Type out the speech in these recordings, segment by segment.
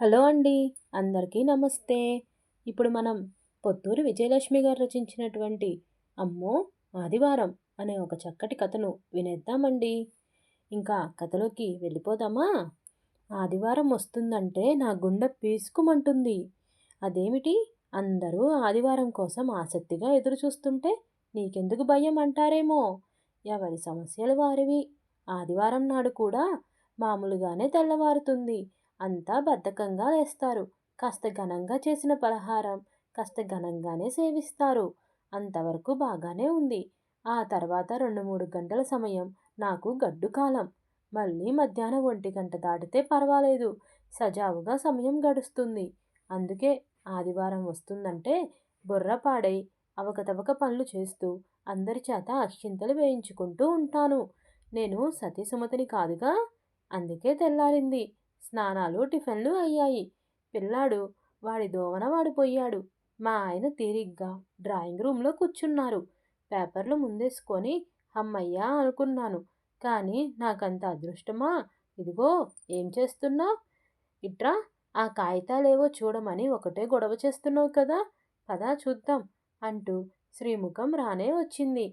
Hello అండి అందరికీ నమస్తే. ఇప్పుడు మనం పొత్తూరు విజయలక్ష్మి గారు రచించినటువంటి అమ్మో ఆదివారం అనే ఒక చక్కటి కథను వినేద్దామండి. ఇంకా కథలోకి వెళ్ళిపోదామా? ఆదివారం వస్తుందంటే నా గుండె పీసుకుమంటుంది. అదేమిటి? అందరూ ఆదివారం కోసం ఆసక్తిగా ఎదురు చూస్తుంటే నీకెందుకు భయం అంటారేమో? ఎవరి సమస్యలు వారివి? ఆదివారం నాడు కూడా మామూలుగానే తెల్లవారుతుంది. అంతా బద్ధకంగా లేస్తారు. కాస్త ఘనంగా చేసిన పలహారం కాస్త ఘనంగానే సేవిస్తారు. అంతవరకు బాగానే ఉంది. ఆ తర్వాత రెండు మూడు గంటల సమయం నాకు గడ్డు కాలం. మళ్ళీ మధ్యాహ్నం ఒంటి గంట దాటితే పర్వాలేదు. సజావుగా సమయం గడుస్తుంది. అందుకే ఆదివారం వస్తుందంటే బుర్ర పాడై అవకతవక పనులు చేస్తూ అందరి చేత అక్షింతలు వేయించుకుంటూ ఉంటాను. నేను సతీసుమతిని కాదుగా? అందుకే తెల్లారింది. స్నానాలు టిఫిన్లు అయ్యాయి. పిల్లాడు వాడి దోవన వాడిపోయాడు. మా ఆయన తీరిగ్గా డ్రాయింగ్ రూమ్లో కూర్చున్నారు. పేపర్లు ముందేసుకొని అమ్మయ్యా అనుకున్నాను. కానీ నాకంత అదృష్టమా? ఇదిగో ఏం చేస్తున్నా ఇట్రా ఆ కాగితాలేవో చూడమని ఒకటే గొడవ చేస్తున్నావు కదా? పదా చూద్దాం అంటూ శ్రీముఖం రానే వచ్చింది.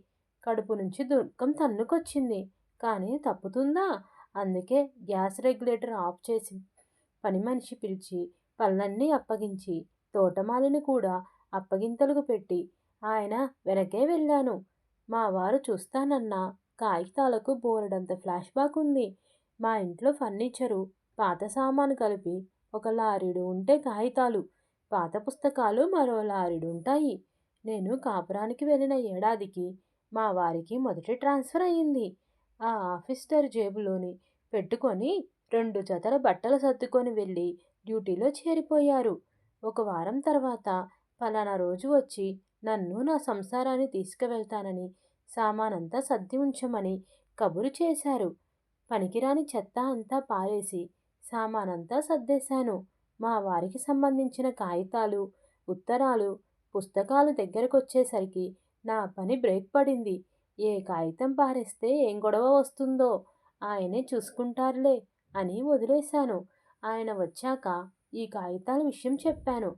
కడుపు నుంచి దుర్గం తన్నుకొచ్చింది. కానీ తప్పుతుందా? అందుకే గ్యాస్ రెగ్యులేటర్ ఆఫ్ చేసి పని మనిషి పిలిచి పళ్ళన్నీ అప్పగించి తోటమాలిని కూడా అప్పగింతలకు పెట్టి ఆయన వెనకే వెళ్ళాను. మా వారు చూస్తానన్న కాగితాలకు బోరడంత ఫ్లాష్ బ్యాక్ ఉంది. మా ఇంట్లో ఫర్నిచరు పాత సామాను కలిపి ఒక లారీడు ఉంటే కాగితాలు పాత పుస్తకాలు మరో లారీడు ఉంటాయి. నేను కాపురానికి వెళ్ళిన ఏడాదికి మా వారికి మొదటి ట్రాన్స్ఫర్ అయ్యింది. ఆ ఆఫీస్టర్ జేబులోని పెట్టుకొని రెండు జతల బట్టలు సర్దుకొని వెళ్ళి డ్యూటీలో చేరిపోయారు. ఒక వారం తర్వాత ఫలానా రోజు వచ్చి నన్ను నా సంసారాన్ని తీసుకువెళ్తానని సామానంతా సర్ది ఉంచమని కబురు చేశారు. పనికిరాని చెత్త అంతా పారేసి సామానంతా సర్దేశాను. మా వారికి సంబంధించిన కాగితాలు ఉత్తరాలు పుస్తకాలు దగ్గరకొచ్చేసరికి నా పని బ్రేక్ పడింది. ఏ కాగితం పారేస్తే ఏం గొడవ వస్తుందో ఆయనే చూసుకుంటారులే అని వదిలేశాను. ఆయన వచ్చాక ఈ కాగితాల విషయం చెప్పాను.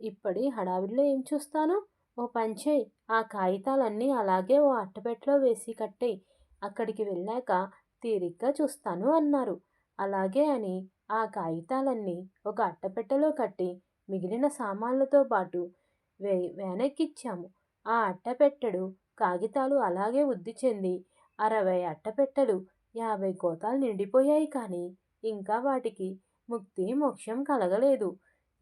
ఇప్పటి హడావిడిలో ఏం చూస్తాను? ఓ పంచేయ్ ఆ కాగితాలన్నీ అలాగే ఓ అట్టపెట్టలో వేసి కట్టేయ్. అక్కడికి వెళ్ళాక తీరిగ్గా చూస్తాను అన్నారు. అలాగే అని ఆ కాగితాలన్నీ ఒక అట్టపెట్టెలో కట్టి మిగిలిన సామాన్లతో పాటు వే వెనక్కిచ్చాము. ఆ అట్టపెట్టెడు కాగితాలు అలాగే వృద్ధి చెంది అరవై అట్టపెట్టెలు యాభై గోతాలు నిండిపోయాయి కానీ ఇంకా వాటికి ముక్తి మోక్షం కలగలేదు.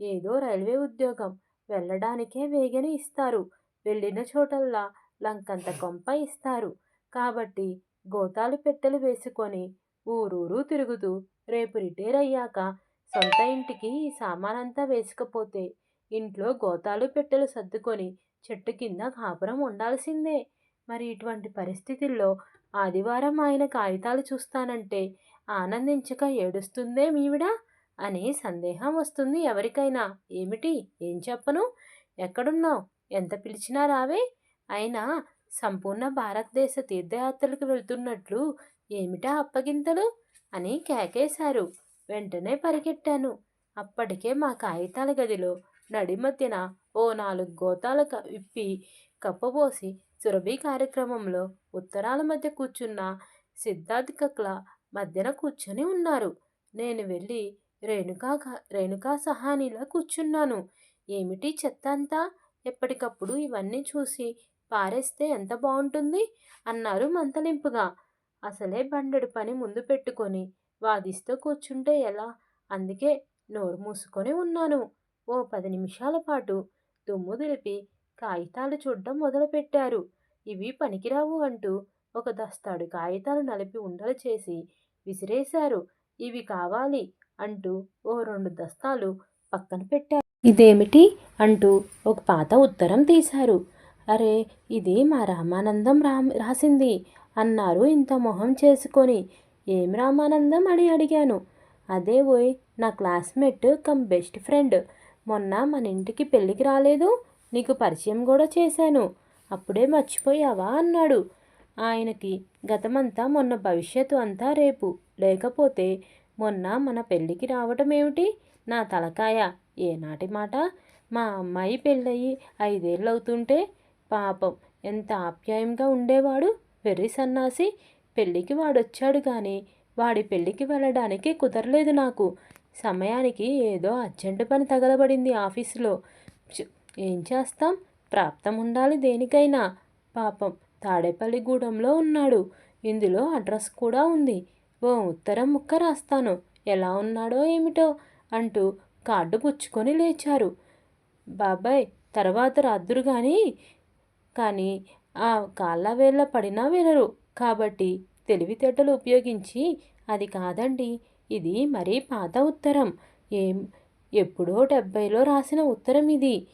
ఏదో రైల్వే ఉద్యోగం వెళ్ళడానికే వేగని ఇస్తారు. వెళ్ళిన చోటల్లా లంకంత కొంప ఇస్తారు. కాబట్టి గోతాలు పెట్టెలు వేసుకొని ఊరూరు తిరుగుతూ రేపు రిటైర్ అయ్యాక సొంత ఇంటికి ఈ సామానంతా వేసుకపోతే ఇంట్లో గోతాలు పెట్టెలు సర్దుకొని చెట్టు కింద కాపురం ఉండాల్సిందే. మరి ఇటువంటి పరిస్థితుల్లో ఆదివారం ఆయన కాగితాలు చూస్తానంటే ఆనందించక ఏడుస్తుందే మీవిడ అని సందేహం వస్తుంది ఎవరికైనా. ఏమిటి? ఏం చెప్పను? ఎక్కడున్నావు? ఎంత పిలిచినా రావే? అయినా సంపూర్ణ భారతదేశ తీర్థయాత్రలకు వెళ్తున్నట్లు ఏమిటా అప్పగింతలు? అని కేకేశారు. వెంటనే పరిగెట్టాను. అప్పటికే మా కాగితాల గదిలో నడి మధ్యన ఓ నాలుగు గోతాల విప్పి కప్పబోసి సురభి కార్యక్రమంలో ఉత్తరాల మధ్య కూర్చున్న సిద్ధార్థ్ కక్ల మధ్యన కూర్చొని ఉన్నారు. నేను వెళ్ళి రేణుకా రేణుకా సహానిలా కూర్చున్నాను. ఏమిటి చెత్త అంతా ఎప్పటికప్పుడు ఇవన్నీ చూసి పారేస్తే ఎంత బాగుంటుంది అన్నారు మంతలింపుగా అసలే బండెడు పని ముందు పెట్టుకొని వాదిస్తూ కూర్చుంటే ఎలా? అందుకే నోరు మూసుకొని ఉన్నాను. ఓ పది నిమిషాల పాటు దుమ్ము దులిపి కాగితాలు చూడడం మొదలుపెట్టారు. ఇవి పనికిరావు అంటూ ఒక దస్తాడు కాగితాలు నలిపి ఉండలు చేసి విసిరేశారు. ఇవి కావాలి అంటూ ఓ రెండు దస్తాలు పక్కన పెట్టారు. ఇదేమిటి? అంటూ ఒక పాత ఉత్తరం తీశారు. అరే ఇది మా రామానందం రా రాసింది. అన్నారు ఇంత మొహం చేసుకొని. ఏం రామానందం? అని అడిగాను. అదే ఓయ్ నా క్లాస్మేట్ కమ్ బెస్ట్ ఫ్రెండ్. మొన్న మన ఇంటికి పెళ్ళికి రాలేదు నీకు పరిచయం కూడా చేశాను. అప్పుడే మర్చిపోయావా అన్నాడు. ఆయనకి గతమంతా మొన్న భవిష్యత్తు అంతా రేపు. లేకపోతే మొన్న మన పెళ్ళికి రావటం ఏమిటి? నా తలకాయ ఏనాటి మాట? మా అమ్మాయి పెళ్ళయి ఐదేళ్ళు అవుతుంటే పాపం ఎంత ఆప్యాయంగా ఉండేవాడు. వెర్రి సన్నాసి పెళ్ళికి వాడొచ్చాడు కానీ వాడి పెళ్ళికి వెళ్ళడానికి కుదరలేదు నాకు. సమయానికి ఏదో అర్జెంటు పని తగలబడింది ఆఫీసులో. ఏం చేస్తాం? ప్రాప్తం ఉండాలి దేనికైనా. పాపం తాడేపల్లిగూడెంలో ఉన్నాడు. ఇందులో అడ్రస్ కూడా ఉంది. ఓ ఉత్తరం ముక్క రాస్తాను. ఎలా ఉన్నాడో ఏమిటో అంటూ కార్డు పుచ్చుకొని లేచారు. బాబాయ్ తర్వాత రాద్దురు కానీ కానీ ఆ కాళ్ళ వేళ్ళ పడినా వినరు. కాబట్టి తెలివితేటలు ఉపయోగించి అది కాదండి. ఇది మరీ పాత ఉత్తరం. ఏం ఎప్పుడో డెబ్బైలో రాసిన ఉత్తరం ఇది.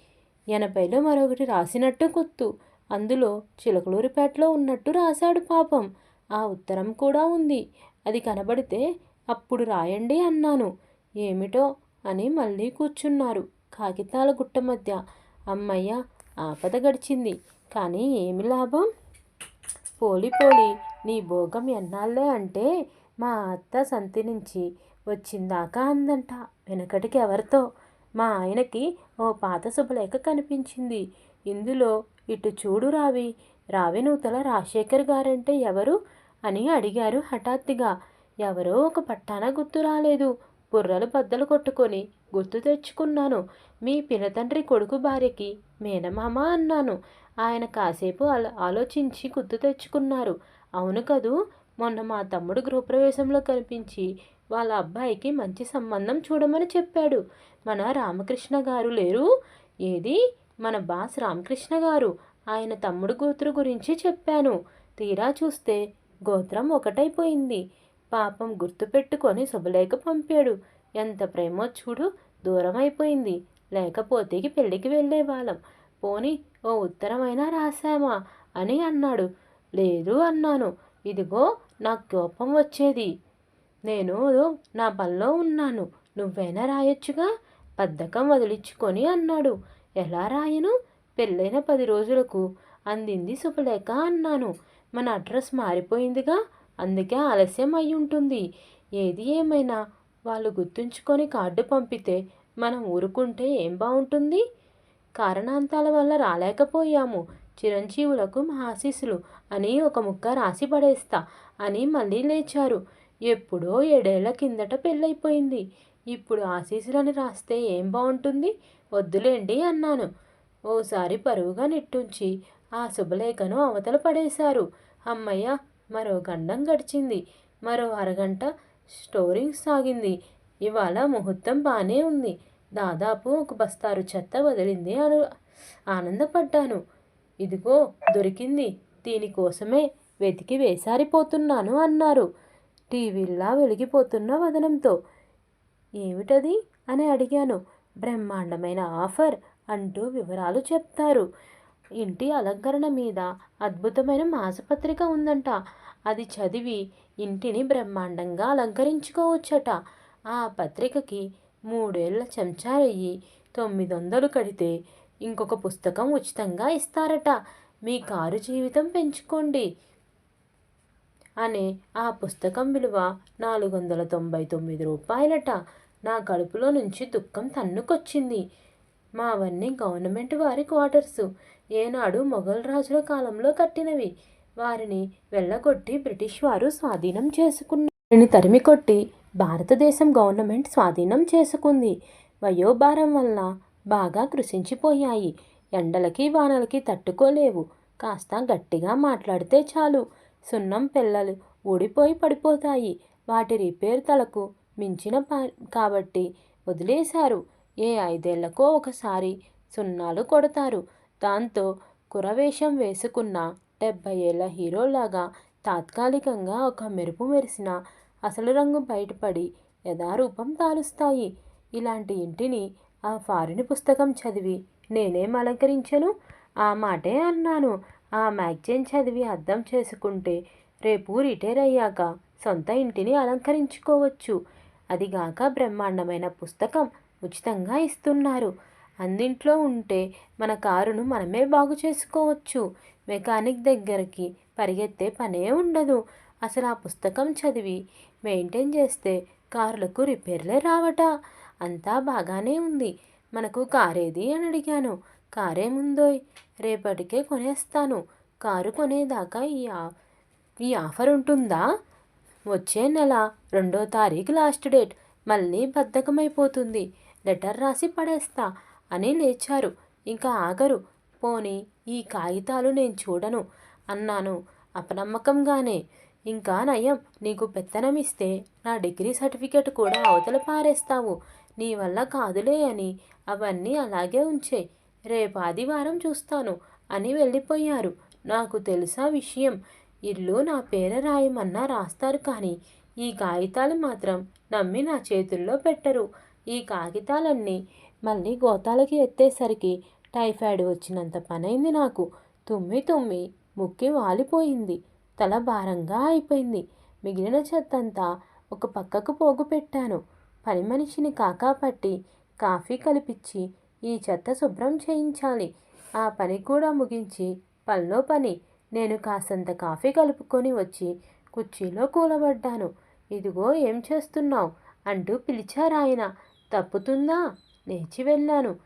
ఎనభైలో మరొకటి రాసినట్టు గుర్తు. అందులో చిలకలూరిపేటలో ఉన్నట్టు రాశాడు పాపం. ఆ ఉత్తరం కూడా ఉంది. అది కనబడితే అప్పుడు రాయండి అన్నాను. ఏమిటో అని మళ్ళీ కూర్చున్నారు. కాగితాల గుట్ట మధ్య. అమ్మయ్య ఆపద గడిచింది. కానీ ఏమి లాభం? పోలి పోలి నీ భోగం ఎన్నాళ్ళే అంటే మా అత్త సంతి నుంచి వచ్చిందాకా అందంట. వెనకటికి ఎవరితో? మా ఆయనకి ఓ పాత శుభలేఖ కనిపించింది. ఇందులో ఇటు చూడు రావి రావి నూతల రాజశేఖర్ గారంటే ఎవరు? అని అడిగారు హఠాత్తుగా. ఎవరో ఒక పట్టాన గుర్తు రాలేదు. బుర్రలు బద్దలు కొట్టుకొని గుర్తు తెచ్చుకున్నాను. మీ పినతండ్రి కొడుకు భార్యకి మేనమామ అన్నాను. ఆయన కాసేపు ఆలోచించి గుర్తు తెచ్చుకున్నారు. అవును కదూ? మొన్న మా తమ్ముడు గృహప్రవేశంలో కనిపించి వాళ్ళ అబ్బాయికి మంచి సంబంధం చూడమని చెప్పాడు. మన రామకృష్ణ గారు లేరు? ఏది? మన బాస్ రామకృష్ణ గారు. ఆయన తమ్ముడు గోత్రు గురించి చెప్పాను. తీరా చూస్తే గోత్రం ఒకటైపోయింది. పాపం గుర్తుపెట్టుకొని శుభలేఖ పంపాడు. ఎంత ప్రేమో చూడు దూరం అయిపోయింది లేకపోతే పెళ్ళికి వెళ్ళేవాళ్ళం. పోని ఓ ఉత్తరమైనా రాశామా అని అన్నాడు. లేదు అన్నాను. ఇదిగో నాకు కోపం వచ్చేది. నేను నా పనిలో ఉన్నాను. నువ్వైనా రాయొచ్చుగా? బద్ధకం వదిలించుకొని అన్నాడు. ఎలా రాయను? పెళ్ళైన పది రోజులకు. అందింది శుభలేఖ అన్నాను. మన అడ్రస్ మారిపోయిందిగా? అందుకే ఆలస్యం అయి ఉంటుంది ఏది ఏమైనా? వాళ్ళు గుర్తుంచుకొని కార్డు పంపితే మనం ఊరుకుంటే ఏం బాగుంటుంది కారణాంతాల వల్ల రాలేకపోయాము. చిరంజీవులకు మా ఆశీస్సులు అని ఒక ముక్క రాసి పడేస్తా అని మళ్ళీ లేచారు. ఎప్పుడో ఏడేళ్ళ కిందట పెళ్ళైపోయింది ఇప్పుడు ఆశీస్సులని రాస్తే ఏం బాగుంటుంది వద్దులేండి అన్నాను. ఓసారి పరువుగా నిట్టుంచి ఆ శుభలేఖను అవతల పడేశారు. అమ్మయ్య మరో గండం గడిచింది. మరో అరగంట స్టోరింగ్ సాగింది. ఇవాళ ముహూర్తం బాగానే ఉంది. దాదాపు ఒక బస్తారు చెత్త వదిలింది అను ఆనందపడ్డాను. ఇదిగో దొరికింది. దీనికోసమే వెతికి వేసారిపోతున్నాను అన్నారు. టీవీల్లా వెలిగిపోతున్న వదనంతో. ఏమిటది? అని అడిగాను. బ్రహ్మాండమైన ఆఫర్ అంటూ వివరాలు చెప్తారు. ఇంటి అలంకరణ మీద అద్భుతమైన మాసపత్రిక ఉందంట. అది చదివి ఇంటిని బ్రహ్మాండంగా అలంకరించుకోవచ్చట. ఆ పత్రికకి మూడేళ్ళ చెంచారయ్యి. తొమ్మిది వందలు కడితే ఇంకొక పుస్తకం ఉచితంగా ఇస్తారట. మీ కారు జీవితం పెంచుకోండి. అనే ఆ పుస్తకం విలువ నాలుగు వందల తొంభై తొమ్మిది రూపాయలట. నా కడుపులో నుంచి దుఃఖం తన్నుకొచ్చింది. మావన్నీ గవర్నమెంట్ వారి క్వార్టర్సు. ఏనాడు మొఘల్ రాజుల కాలంలో కట్టినవి. వారిని వెళ్ళగొట్టి బ్రిటిష్ వారు స్వాధీనం చేసుకున్నారు తరిమి కొట్టి భారతదేశం గవర్నమెంట్ స్వాధీనం చేసుకుంది. వయోభారం వల్ల బాగా కృషించిపోయాయి ఎండలకి వానలకి తట్టుకోలేవు. కాస్త గట్టిగా మాట్లాడితే చాలు. సున్నం పిల్లలు ఊడిపోయి పడిపోతాయి. వాటి రిపేర్ తలకు మించిన పా కాబట్టి వదిలేశారు. ఏ ఐదేళ్ళకో ఒకసారి సున్నాలు కొడతారు. దాంతో కురవేషం వేసుకున్న డెబ్బై ఏళ్ళ హీరోలాగా తాత్కాలికంగా ఒక మెరుపు మెరిసిన అసలు రంగు బయటపడి యథారూపం తారుస్తాయి ఇలాంటి ఇంటిని ఆ ఫారిన్ పుస్తకం చదివి నేనేం అలంకరించను? ఆ మాటే అన్నాను. ఆ మ్యాగజైన్ చదివి అర్థం చేసుకుంటే రేపు రిటైర్ అయ్యాక సొంత ఇంటిని అలంకరించుకోవచ్చు. అదిగాక బ్రహ్మాండమైన పుస్తకం ఉచితంగా ఇస్తున్నారు. అందింట్లో ఉంటే మన కారును మనమే బాగు చేసుకోవచ్చు. మెకానిక్ దగ్గరికి పరిగెత్తే పనే ఉండదు. అసలు ఆ పుస్తకం చదివి మెయింటైన్ చేస్తే కార్లకు రిపేర్లే రావట. అంతా బాగానే ఉంది. మనకు కారేది అని అడిగాను. కారేముందోయ్ రేపటికే కొనేస్తాను. కారు కొనేదాకా ఈ ఈ ఆఫర్ ఉంటుందా? వచ్చే నెల రెండో తారీఖు లాస్ట్ డేట్. మళ్ళీ బద్ధకమైపోతుంది. లెటర్ రాసి పడేస్తా అని లేచారు. ఇంకా ఆగరు. పోని ఈ కాగితాలు నేను చూడను అన్నాను అపనమ్మకంగానే. ఇంకా నయం నీకు పెత్తనం ఇస్తే నా డిగ్రీ సర్టిఫికెట్ కూడా అవతల పారేస్తావు. నీ వల్ల కాదులే అని. అవన్నీ అలాగే ఉంచే. రేపు ఆదివారం చూస్తాను అని వెళ్ళిపోయారు. నాకు తెలుసా విషయం. ఇల్లు నా పేర రాయమన్నా రాస్తారు కానీ ఈ కాగితాలు మాత్రం నమ్మి నా చేతుల్లో పెట్టరు. ఈ కాగితాలన్నీ మళ్ళీ గోతాలకి ఎత్తేసరికి టైఫాయిడ్ వచ్చినంత పనైంది నాకు. తుమ్మి తుమ్మి ముక్కి వాలిపోయింది. తల భారంగా అయిపోయింది. మిగిలిన చెత్తంతా ఒక పక్కకు పోగు పెట్టాను పని మనిషిని కాకాపట్టి కాఫీ కలిపించి ఈ చెత్త శుభ్రం చేయించాలి. ఆ పని కూడా ముగించి పనిలో పని. నేను కాసంత కాఫీ కలుపుకొని వచ్చి కుర్చీలో కూలబడ్డాను. ఇదిగో ఏం చేస్తున్నావు? అంటూ పిలిచారాయన తప్పుతుందా? లేచి వెళ్ళాను.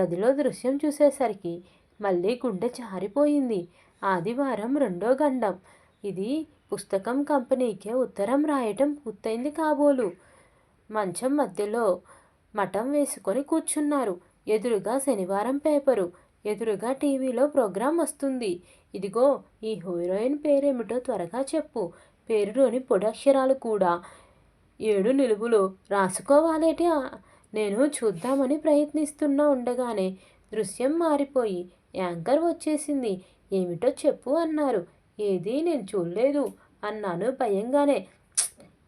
గదిలో దృశ్యం చూసేసరికి మళ్ళీ గుండె జారిపోయింది. ఆదివారం రెండో గండం. ఇది పుస్తకం కంపెనీకే ఉత్తరం రాయటం పూర్తయింది కాబోలు. మంచం మధ్యలో మఠం వేసుకొని కూర్చున్నారు. ఎదురుగా శనివారం పేపరు ఎదురుగా టీవీలో ప్రోగ్రాం వస్తుంది. ఇదిగో ఈ హీరోయిన్ పేరేమిటో త్వరగా చెప్పు. పేరులోని పొడక్షరాలు కూడా. ఏడు నిలువులు. రాసుకోవాలేటి? నేను చూద్దామని ప్రయత్నిస్తున్నా ఉండగానే దృశ్యం మారిపోయి యాంకర్ వచ్చేసింది. ఏమిటో చెప్పు అన్నారు. ఏది నేను చూడలేదు అన్నాను భయంగానే.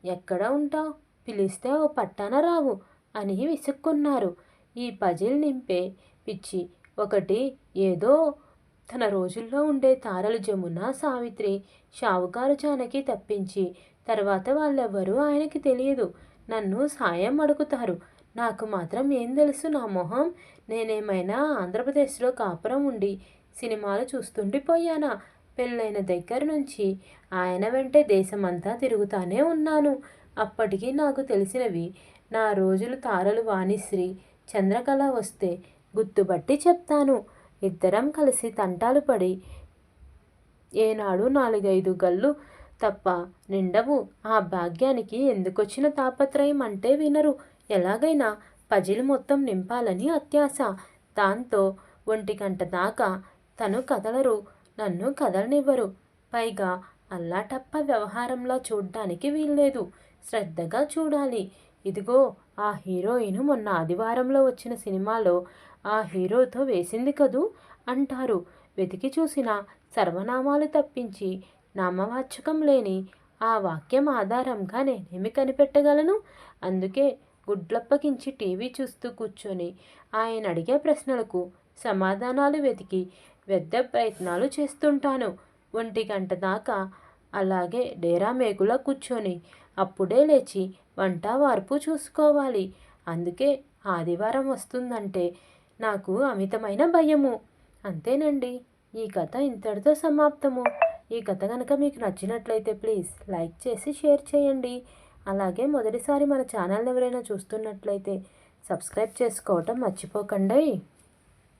ఎక్కడ ఉంటావు? పిలిస్తే ఓ పట్టాన రావు అని విసుక్కున్నారు. ఈ పజిల్ నింపే పిచ్చి ఒకటి ఏదో తన రోజుల్లో ఉండే తారలు జమున సావిత్రి షావుకారు జానకి తప్పించి తర్వాత వాళ్ళెవ్వరూ ఆయనకి తెలియదు. నన్ను సాయం అడుగుతారు. నాకు మాత్రం ఏం తెలుసు నా మొహం? నేనేమైనా ఆంధ్రప్రదేశ్లో కాపురం ఉండి సినిమాలు చూస్తుండిపోయానా? పెళ్ళైన దగ్గర నుంచి ఆయన వెంటే దేశమంతా తిరుగుతానే ఉన్నాను. అప్పటికి నాకు తెలిసినవి నా రోజులు తారలు వాణిశ్రీ చంద్రకళ వస్తే గుర్తుబట్టి చెప్తాను. ఇద్దరం కలిసి తంటాలు పడి ఏనాడు నాలుగైదు గళ్ళు తప్ప నిండవు. ఆ భాగ్యానికి ఎందుకొచ్చిన తాపత్రయం అంటే వినరు. ఎలాగైనా పజిల్ మొత్తం నింపాలని అత్యాశ. దాంతో ఒంటి గంట దాకా తను కదలరు నన్ను కదలనివ్వరు. పైగా అల్లాటప్ప వ్యవహారంలా చూడ్డానికి వీల్లేదు. శ్రద్ధగా చూడాలి. ఇదిగో ఆ హీరోయిన్ మొన్న ఆదివారంలో వచ్చిన సినిమాలో ఆ హీరోతో వేసింది కదూ? అంటారు. వెతికి చూసిన సర్వనామాలు తప్పించి నామవాచకం లేని ఆ వాక్యం ఆధారంగా నేనేమి కనిపెట్టగలను? అందుకే గుడ్లప్పకించి టీవీ చూస్తూ కూర్చొని ఆయన అడిగే ప్రశ్నలకు సమాధానాలు వెతికి వ్యర్థ ప్రయత్నాలు చేస్తుంటాను. ఒంటి గంట దాకా అలాగే డేరా మేకులా కూర్చొని అప్పుడే లేచి వంట వార్పు చూసుకోవాలి. అందుకే ఆదివారం వస్తుందంటే నాకు అమితమైన భయము. అంతేనండి. ఈ కథ ఇంతటితో సమాప్తము. ఈ కథ కనుక మీకు నచ్చినట్లయితే ప్లీజ్ లైక్ చేసి షేర్ చేయండి. అలాగే మొదటిసారి మన ఛానల్ ఎవరైనా చూస్తున్నట్లయితే సబ్స్క్రైబ్ చేసుకోవటం మర్చిపోకండి.